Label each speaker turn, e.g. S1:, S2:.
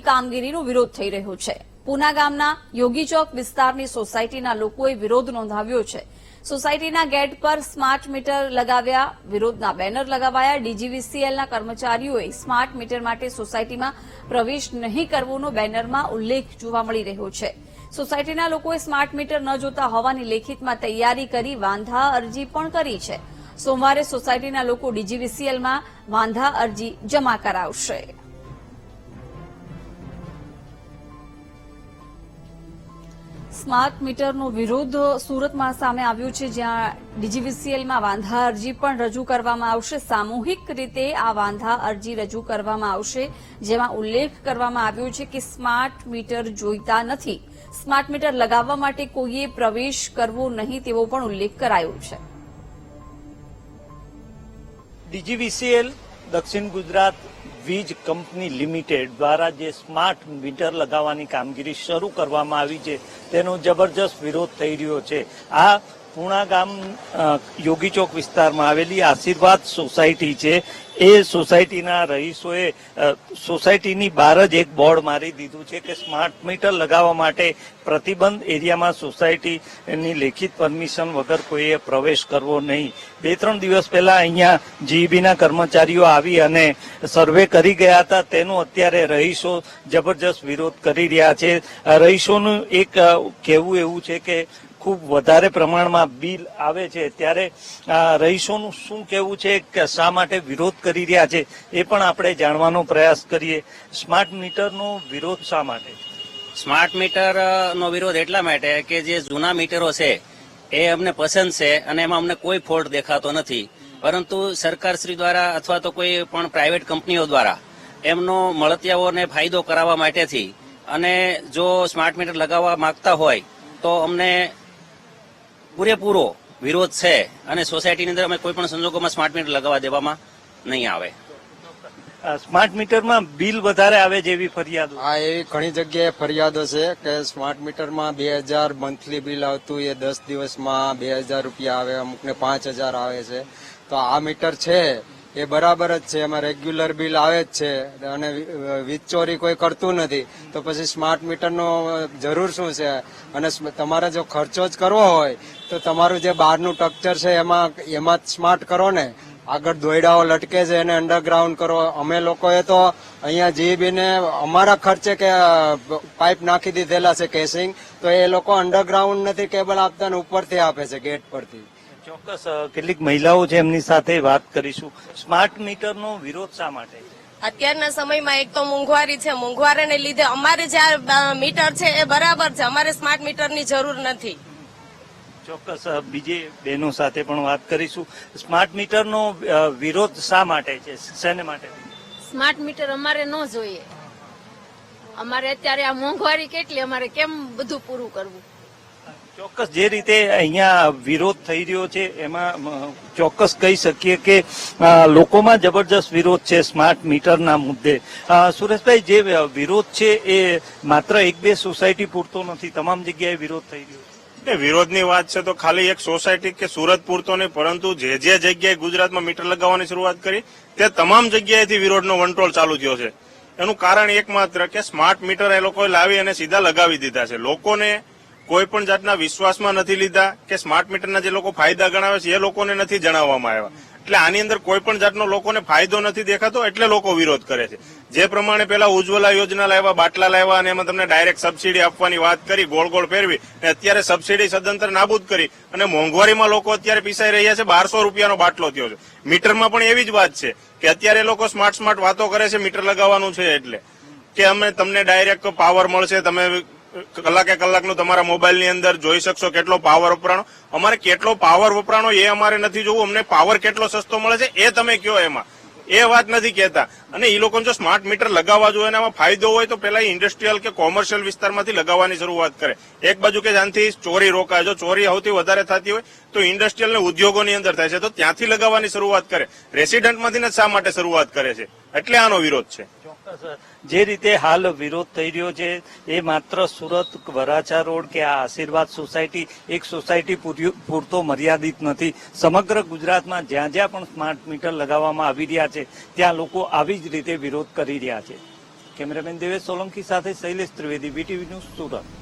S1: કામગીરીનો વિરોધ થઈ રહ્યો છે. પૂના ગામના યોગી ચોક વિસ્તારની સોસાયટીના લોકોએ વિરોધ નોંધાવ્યો છે. સોસાયટીના ગેટ પર સ્માર્ટ મીટર લગાવ્યા, વિરોધના બેનર લગાવાયા, ડીજીવીસીએલના કર્મચારીઓએ સ્માર્ટ મીટર માટે સોસાયટીમાં પ્રવેશ નહીં કરવોનો બેનરમાં ઉલ્લેખ જોવા મળી રહ્યો છે. સોસાયટીના લોકોએ સ્માર્ટ મીટર ન જોતા હોવાની લેખિતમાં તૈયારી કરી વાંધા અરજી પણ કરી છે. સોમવારે સોસાયટીના લોકો ડીજીવીસીએલમાં વાંધા અરજી જમા કરાવશે. સ્માર્ટ મીટરનો વિરોધ સુરતમાં સામે આવ્યો છે, જ્યાં ડીજીવીસીએલમાં વાંધા અરજી પણ રજૂ કરવામાં આવશે. સામૂહિક રીતે આ વાંધા અરજી રજૂ કરવામાં આવશે, જેમાં ઉલ્લેખ કરવામાં આવ્યો છે કે સ્માર્ટ મીટર જોઈતા નથી. સ્માર્ટ મીટર લગાવવા માટે કોઈએ પ્રવેશ કરવો નહીં તેવો પણ ઉલ્લેખ કરાયો છે.
S2: ડીજીવીસીએલ દક્ષિણ ગુજરાત વીજ કંપની લિમિટેડ દ્વારા જે સ્માર્ટ મીટર લગાવવાની કામગીરી શરૂ કરવામાં આવી છે, તેનો જબરજસ્ત વિરોધ થઈ રહ્યો છે. આ પૂણા ગામ યોગી ચોક વિસ્તારમાં આવેલી આશીર્વાદ સોસાયટી છે. એ સોસાયટીના રહીશોએ સોસાયટીની બહાર જ એક બોર્ડ મારી દીધું છે કે સ્માર્ટ મીટર લગાવવા માટે પ્રતિબંધ એરિયામાં સોસાયટીની લેખિત પરમિશન વગર કોઈએ પ્રવેશ કરવો નહીં. બે ત્રણ દિવસ પહેલા અહીંયા જીઈબીના કર્મચારીઓ આવી અને સર્વે કરી ગયા હતા. તેનું અત્યારે રહીશો જબરજસ્ત વિરોધ કરી રહ્યા છે. રહીશોનું એક કહેવું એવું છે કે ખૂબ વધારે પ્રમાણમાં બિલ આવે છે, ત્યારે રહીશોનું શું કહેવું છે કે શા માટે વિરોધ કરી રહ્યા છે, એ પણ આપણે જાણવાનો પ્રયાસ કરીએ. સ્માર્ટ મીટરનો વિરોધ શા માટે?
S3: સ્માર્ટ મીટરનો વિરોધ એટલા માટે કે જે જૂના મીટરો છે, એ અમને પસંદ છે અને એમાં અમને કોઈ ફોલ્ટ દેખાતો નથી. પરંતુ સરકારશ્રી દ્વારા અથવા તો કોઈ પણ પ્રાઇવેટ કંપનીઓ દ્વારા એમનો મળતિયાઓને ફાયદો કરાવવા માટેથી અને જો સ્માર્ટ મીટર લગાવવા માંગતા હોય, તો અમને પૂરેપૂરો વિરોધ છે અને સોસાયટીની અંદર અમે કોઈ પણ સંજોગોમાં સ્માર્ટ મીટર લગાવવા દેવામાં નહીં આવે.
S2: સ્માર્ટ મીટરમાં બિલ વધારે આવે જેવી ફરિયાદો.
S4: હા એવી ઘણી જગ્યાએ ફરિયાદો છે કે સ્માર્ટ મીટરમાં બે હજાર મંથલી બિલ આવતું એ દસ દિવસમાં બે હજાર રૂપિયા આવે અમુકને પાંચ હજાર આવે છે. તો આ મીટર છે એ બરાબર જ છે, એમાં રેગ્યુલર બિલ આવે જ છે અને વીજ ચોરી કોઈ કરતું નથી. તો પછી સ્માર્ટ મીટરનો જરૂર શું છે? અને તમારે જો ખર્ચો જ કરવો હોય, તો તમારું જે બહારનું સ્ટ્રક્ચર છે, એમાં એમાં જ સ્માર્ટ કરો ને. આગળ દોયડાઓ લટકે છે, એને અંડરગ્રાઉન્ડ કરો. અમે લોકોએ તો અહીંયા જીબીને અમારા ખર્ચે કે, પાઇપ નાખી દીધેલા છે કેસિંગ તો એ લોકો અંડરગ્રાઉન્ડ નથી કેબલ આપતા ને ઉપરથી આપે છે ગેટ પરથી.
S2: ચોક્કસ કેટલીક મહિલાઓ છે એમની સાથે વાત કરીશું. સ્માર્ટ મીટરનો વિરોધ શા માટે
S5: અત્યારના સમયમાં એક તો મોંઘવારી છે. મોંઘવારીને લીધે અમારે જે આ મીટર છે એ બરાબર છે. અમારે સ્માર્ટ મીટરની જરૂર નથી.
S2: ચોક્કસ બીજી બહેનો સાથે પણ વાત કરીશું. સ્માર્ટ મીટરનો વિરોધ શા માટે છે? શેને માટે?
S6: સ્માર્ટ મીટર અમારે ન જોઈએ. અમારે અત્યારે આ મોંઘવારી કેટલી અમારે કેમ બધું પૂરું કરવું?
S2: ચોક્કસ જે રીતે અહીંયા વિરોધ થઈ રહ્યો છે, એમાં ચોક્કસ કહી શકીએ કે લોકોમાં જબરજસ્ત વિરોધ છે સ્માર્ટ મીટરના મુદ્દે. સુરેશભાઈ, જે વિરોધ છે એ માત્ર એક બે સોસાયટી પૂરતો નથી, તમામ જગ્યાએ વિરોધ થઈ રહ્યો છે.
S7: વિરોધની વાત છે તો ખાલી એક સોસાયટી કે સુરત પૂરતો નહીં, પરંતુ જે જે જગ્યાએ ગુજરાતમાં મીટર લગાવવાની શરૂઆત કરી, તે તમામ જગ્યાએથી વિરોધનો વંટોળ ચાલુ થયો છે. એનું કારણ એકમાત્ર કે સ્માર્ટ મીટર એ લોકોએ લાવી અને સીધા લગાવી દીધા છે. લોકોને કોઈ પણ જાતના વિશ્વાસમાં નથી લીધા કે સ્માર્ટ મીટરના જે લોકો ફાયદા ગણાવે છે, એ લોકોને નથી જણાવવામાં આવ્યા. એટલે આની અંદર કોઈ પણ જાતનો લોકોને ફાયદો નથી દેખાતો, એટલે લોકો વિરોધ કરે છે. જે પ્રમાણે પેલા ઉજ્જવલા યોજના લાવ્યા, બાટલા લાવ્યા, અને એમાં તમને ડાયરેક્ટ સબસિડી આપવાની વાત કરી, ગોળ ગોળ ફેરવી અને અત્યારે સબસિડી સદંતર નાબૂદ કરી, અને મોંઘવારીમાં લોકો અત્યારે પીસાઈ રહ્યા છે, બારસો રૂપિયાનો બાટલો થયો છે. મીટરમાં પણ એવી જ વાત છે કે અત્યારે લોકો સ્માર્ટ સ્માર્ટ વાતો કરે છે, મીટર લગાવવાનું છે એટલે. કે અમે તમને ડાયરેક્ટ પાવર મળશે, તમે કલાકે કલાકનું તમારા મોબાઈલની અંદર જોઈ શકશો કેટલો પાવર વપરાણો. અમારે કેટલો પાવર વપરાણો એ અમારે નથી જોવું. અમને પાવર કેટલો સસ્તો મળે છે એ તમે કયો એમાં. એ વાત નથી કહેતા. અને એ લોકોને જો સ્માર્ટ મીટર લગાવવા જોઈએ એમાં ફાયદો હોય તો પેલા ઇન્ડસ્ટ્રીયલ કે કોમર્શિયલ વિસ્તારમાંથી લગાવવાની શરૂઆત કરે. એક બાજુ કે જ્યાંથી ચોરી રોકાય. જો ચોરી સૌથી વધારે થતી હોય તો ઇન્ડસ્ટ્રીયલ ને ઉદ્યોગોની અંદર થાય છે. તો ત્યાંથી લગાવવાની શરૂઆત કરે. રેસિડન્ટમાંથી ને શા માટે શરૂઆત કરે છે? એટલે આનો વિરોધ છે.
S2: જે રીતે હાલ વિરોધ થઈ રહ્યો છે, એ માત્ર સુરત વરાછા રોડ કે આ આશીર્વાદ સોસાયટી, એક સોસાયટી પૂરતો મર્યાદિત નથી. સમગ્ર ગુજરાતમાં જ્યાં જ્યાં પણ સ્માર્ટ મીટર લગાવવામાં આવી રહ્યા છે, ત્યાં લોકો આવી જ રીતે વિરોધ કરી રહ્યા છે. કેમેરામેન દેવેશ સોલંકી સાથે શૈલેષ ત્રિવેદી બીટીવી ન્યૂઝ સુરત.